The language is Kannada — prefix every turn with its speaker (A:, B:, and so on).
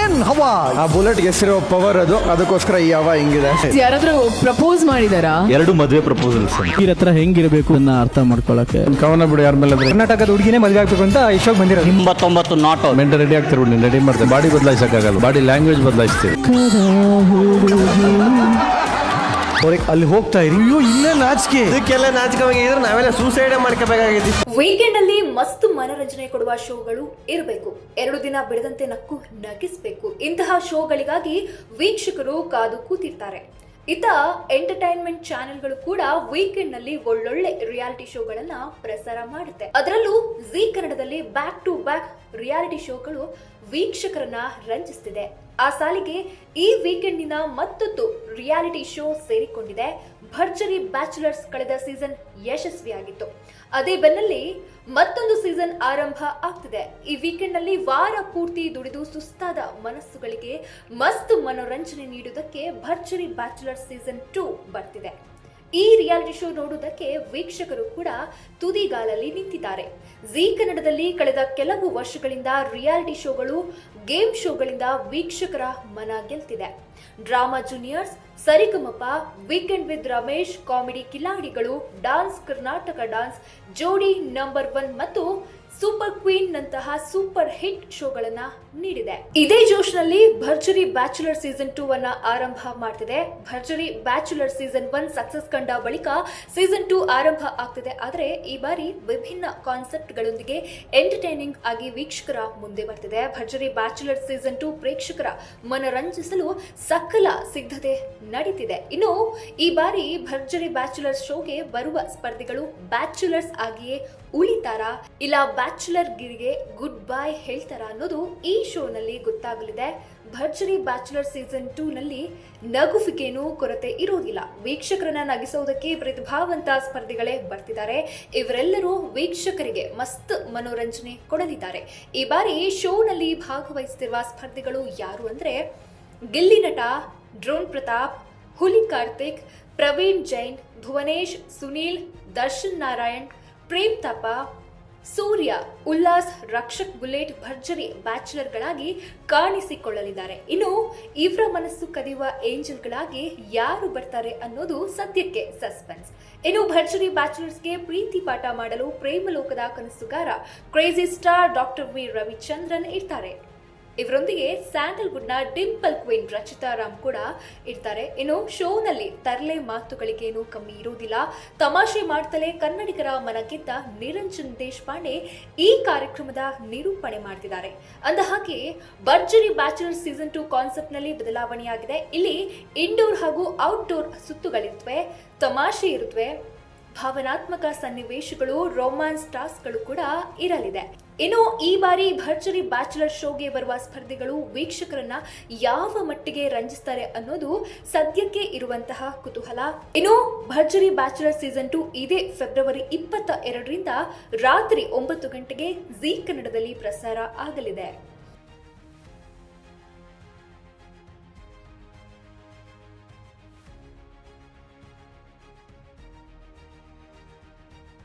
A: ಏನ್ ಹವಾ?
B: ಆ ಬುಲೆಟ್ ಹೆಸರು ಪವರ್ ಅದು ಅದಕ್ಕೋಸ್ಕರ ಈ ಹವಾ ಹಿಂಗಿದೆ.
C: ಯಾರಾದ್ರೂ ಪ್ರಪೋಸ್ ಮಾಡಿದಾರಾ?
D: ಎರಡು ಮದುವೆ ಪ್ರಪೋಸಲ್ಸ್
E: ಈ ಹತ್ರ ಹೆಂಗಿರ್ಬೇಕು ಅನ್ನ ಅರ್ಥ ಮಾಡ್ಕೊಳಕ್ಕೆ.
B: ಕವನ ಬಿಡು ಯಾರ ಮೇಲೆ ಕರ್ನಾಟಕದ ಹುಡುಗಿನೇ ಮದುವೆ ಆಗ್ಬೇಕು ಅಂತ ಇಶೋಕ್ ಬಂದಿರೋ
D: ಎಂಬತ್ತೊಂಬತ್ತು ನಾಟ್
B: ಮೆಂಟ ರೆಡಿ ಆಗ್ತಿರ್ಬಿಡು ನೀನು ರೆಡಿ ಮಾಡ್ತಾರೆ ಬಾಡಿ ಬದಲಾಯಿಸಕ್ಕಾಗಲ್ಲ ಬಾಡಿ ಲ್ಯಾಂಗ್ವೇಜ್ ಬದಲಾಯಿಸ್ತೀವಿ. ಅವ್ರಿಗೆ ಅಲ್ಲಿ ಹೋಗ್ತಾ ಇರಿ. ಅಯ್ಯೋ ಇಲ್ಲೇ ನಾಚಿಕೆ.
A: ಇದಕ್ಕೆಲ್ಲ ನಾಚಿಕವಾಗಿದ್ರೆ ನಾವೆಲ್ಲ ಸೂಸೈಡ್ ಮಾಡ್ಕೋಬೇಕಾಗಿದೆ
F: ವೀಕೆಂಡ್ ಅಲ್ಲಿ ಮಸ್ತ್ ಮನರಂಜನೆ ಕೊಡುವ ಶೋಗಳು ಇರಬೇಕು. ಎರಡು ದಿನ ಬಿಡದಂತೆ ನಕ್ಕು ನಗಿಸಬೇಕು. ಇಂತಹ ಶೋಗಳಿಗಾಗಿ ವೀಕ್ಷಕರು ಕಾದು ಕೂತಿರ್ತಾರೆ. ಇತ ಎಂಟರ್ಟೈನ್ಮೆಂಟ್ ಚಾನೆಲ್ಗಳು ಕೂಡ ವೀಕೆಂಡ್ನಲ್ಲಿ ಒಳ್ಳೊಳ್ಳೆ ರಿಯಾಲಿಟಿ ಶೋಗಳನ್ನ ಪ್ರಸಾರ ಮಾಡುತ್ತೆ. ಅದರಲ್ಲೂ ಜಿ ಕನ್ನಡದಲ್ಲಿ ಬ್ಯಾಕ್ ಟು ಬ್ಯಾಕ್ ರಿಯಾಲಿಟಿ ಶೋಗಳು ವೀಕ್ಷಕರನ್ನ ರಂಜಿಸ್ತಿದೆ. ಆ ಸಾಲಿಗೆ ಈ ವೀಕೆಂಡ್ನಿನ ಮತ್ತೊಂದು ರಿಯಾಲಿಟಿ ಶೋ ಸೇರಿಕೊಂಡಿದೆ. ಭರ್ಜರಿ ಬ್ಯಾಚುಲರ್ಸ್ ಕಳೆದ ಸೀಸನ್ ಯಶಸ್ವಿಯಾಗಿತ್ತು. ಅದೇ ಬೆನ್ನಲ್ಲಿ ಮತ್ತೊಂದು ಸೀಸನ್ ಆರಂಭ ಆಗ್ತಿದೆ. ಈ ವೀಕೆಂಡ್ನಲ್ಲಿ ವಾರ ಪೂರ್ತಿ ದುಡಿದು ಸುಸ್ತಾದ ಮನಸ್ಸುಗಳಿಗೆ ಮಸ್ತ್ ಮನೋರಂಜನೆ ನೀಡುವುದಕ್ಕೆ ಭರ್ಜರಿ ಬ್ಯಾಚುಲರ್ ಸೀಸನ್ ಟೂ ಬರ್ತಿದೆ. ಈ ರಿಯಾಲಿಟಿ ಶೋ ನೋಡುವುದಕ್ಕೆ ವೀಕ್ಷಕರು ಕೂಡ ತುದಿಗಾಲಲ್ಲಿ ನಿಂತಿದ್ದಾರೆ. ಜೀ ಕನ್ನಡದಲ್ಲಿ ಕಳೆದ ಕೆಲವು ವರ್ಷಗಳಿಂದ ರಿಯಾಲಿಟಿ ಶೋಗಳು, ಗೇಮ್ ಶೋಗಳಿಂದ ವೀಕ್ಷಕರ ಮನ ಗೆಲ್ತಿದೆ. Drama juniors, Sarigamapa, weekend with Ramesh, comedy Khiladigalu, dance, Karnataka dance, ಜೋಡಿ ನಂಬರ್ ಒನ್ ಮತ್ತು ಸೂಪರ್ ಕ್ವೀನ್ ನಂತಹ ಸೂಪರ್ ಹಿಟ್ ಶೋಗಳನ್ನ ನೀಡಿದೆ. ಇದೇ ಜೋಶ್ನಲ್ಲಿ ಭರ್ಜರಿ ಬ್ಯಾಚುಲರ್ ಸೀಸನ್ ಟೂ ಅನ್ನ ಆರಂಭ ಮಾಡ್ತಿದೆ. ಭರ್ಜರಿ ಬ್ಯಾಚುಲರ್ ಸೀಸನ್ ಒನ್ ಸಕ್ಸಸ್ ಕಂಡ ಬಳಿಕ ಸೀಸನ್ ಟೂ ಆರಂಭ ಆಗ್ತಿದೆ. ಆದರೆ ಈ ಬಾರಿ ವಿಭಿನ್ನ ಕಾನ್ಸೆಪ್ಟ್ಗಳೊಂದಿಗೆ ಎಂಟರ್ಟೈನಿಂಗ್ ಆಗಿ ವೀಕ್ಷಕರ ಮುಂದೆ ಬರ್ತಿದೆ. ಭರ್ಜರಿ ಬ್ಯಾಚುಲರ್ ಸೀಸನ್ ಟೂ ಪ್ರೇಕ್ಷಕರ ಮನರಂಜಿಸಲು ಸಕಲ ಸಿದ್ಧತೆ ನಡೀತಿದೆ. ಇನ್ನು ಈ ಬಾರಿ ಭರ್ಜರಿ ಬ್ಯಾಚುಲರ್ ಶೋಗೆ ಬರುವ ಸ್ಪರ್ಧಿಗಳು ಬ್ಯಾಚುಲರ್ಸ್ ಆಗಿಯೇ ಉಳಿತಾರಾ? ಇಲ್ಲ ಬ್ಯಾಚುಲರ್ ಗಿರಿಗೆ ಗುಡ್ ಬೈ ಹೇಳ್ತಾರಾ ಅನ್ನೋದು ಈ ಶೋನಲ್ಲಿ ಗೊತ್ತಾಗಲಿದೆ. ಭರ್ಜರಿ ಬ್ಯಾಚುಲರ್ ಸೀಸನ್ ಟೂ ನಲ್ಲಿ ನಗುವಿಗೇನೂ ಕೊರತೆ ಇರೋದಿಲ್ಲ. ವೀಕ್ಷಕರನ್ನ ನಗಿಸೋದಕ್ಕೆ ಪ್ರತಿಭಾವಂತ ಸ್ಪರ್ಧಿಗಳೇ ಬರ್ತಿದ್ದಾರೆ. ಇವರೆಲ್ಲರೂ ವೀಕ್ಷಕರಿಗೆ ಮಸ್ತ್ ಮನೋರಂಜನೆ ಕೊಡಲಿದ್ದಾರೆ. ಈ ಬಾರಿ ಶೋನಲ್ಲಿ ಭಾಗವಹಿಸುತ್ತಿರುವ ಸ್ಪರ್ಧಿಗಳು ಯಾರು ಅಂದ್ರೆ, ಗಿಲ್ಲಿ ನಟ ಡ್ರೋನ್ ಪ್ರತಾಪ್, ಹುಲಿ ಕಾರ್ತಿಕ್, ಪ್ರವೀಣ್ ಜೈನ್, ಭುವನೇಶ್, ಸುನೀಲ್, ದರ್ಶನ್ ನಾರಾಯಣ್ ಪ್ರೇಮ್ ತಪ, ಸೂರ್ಯ, ಉಲ್ಲಾಸ್, ರಕ್ಷಕ್ ಬುಲೆಟ್, ಭರ್ಜರಿ ಬ್ಯಾಚುಲರ್ಗಳಾಗಿ ಕಾಣಿಸಿಕೊಳ್ಳಲಿದ್ದಾರೆ. ಇನ್ನು ಇವರ ಮನಸ್ಸು ಕದಿಯುವ ಏಂಜಲ್ಗಳಾಗಿ ಯಾರು ಬರ್ತಾರೆ ಅನ್ನೋದು ಸದ್ಯಕ್ಕೆ ಸಸ್ಪೆನ್ಸ್. ಇನ್ನು ಭರ್ಜರಿ ಬ್ಯಾಚುಲರ್ಸ್ಗೆ ಪ್ರೀತಿ ಪಾಠ ಮಾಡಲು ಪ್ರೇಮಲೋಕದ ಕನಸುಗಾರ crazy star doctor V Ravichandran ಇರ್ತಾರೆ. ಇವರೊಂದಿಗೆ ಸ್ಯಾಂಡಲ್ವುಡ್ನ ಡಿಂಪಲ್ ಕ್ವೀನ್ ರಚಿತಾ ರಾಮ್ ಕೂಡ ಇರ್ತಾರೆ. ಇನ್ನು ಶೋನಲ್ಲಿ ತರಲೆ ಮಾತುಗಳಿಗೇನು ಕಮ್ಮಿ ಇರುವುದಿಲ್ಲ. ತಮಾಷೆ ಮಾಡ್ತಲೇ ಕನ್ನಡಿಗರ ಮನಗೆದ್ದ ನಿರಂಜನ್ ದೇಶಪಾಂಡೆ ಈ ಕಾರ್ಯಕ್ರಮದ ನಿರೂಪಣೆ ಮಾಡ್ತಿದ್ದಾರೆ. ಅಂದ ಹಾಗೆ, ಭರ್ಜರಿ ಬ್ಯಾಚುಲರ್ ಸೀಸನ್ ಟು ಕಾನ್ಸೆಪ್ಟ್ನಲ್ಲಿ ಬದಲಾವಣೆಯಾಗಿದೆ. ಇಲ್ಲಿ ಇಂಡೋರ್ ಹಾಗೂ ಔಟ್ಡೋರ್ ಸುತ್ತುಗಳಿರುತ್ತವೆ ತಮಾಷೆ ಇರುತ್ತವೆ ಭಾವನಾತ್ಮಕ ಸನ್ನಿವೇಶಗಳು ರೊಮ್ಯಾನ್ಸ್ ಟಾಸ್ಕ್ಗಳು ಕೂಡ ಇರಲಿದೆ. ಇನ್ನು ಈ ಬಾರಿ ಭರ್ಜರಿ ಬ್ಯಾಚುಲರ್ ಶೋಗೆ ಬರುವ ಸ್ಪರ್ಧಿಗಳು ವೀಕ್ಷಕರನ್ನ ಯಾವ ಮಟ್ಟಿಗೆ ರಂಜಿಸ್ತಾರೆ ಅನ್ನೋದು ಸದ್ಯಕ್ಕೆ ಇರುವಂತಹ ಕುತೂಹಲ. ಇನ್ನು ಭರ್ಜರಿ ಬ್ಯಾಚುಲರ್ ಸೀಸನ್ ಟು ಇದೇ ಫೆಬ್ರವರಿ ಇಪ್ಪತ್ತ ಎರಡರಿಂದ ರಾತ್ರಿ ಒಂಬತ್ತು ಗಂಟೆಗೆ ಜೀ ಕನ್ನಡದಲ್ಲಿ ಪ್ರಸಾರ ಆಗಲಿದೆ.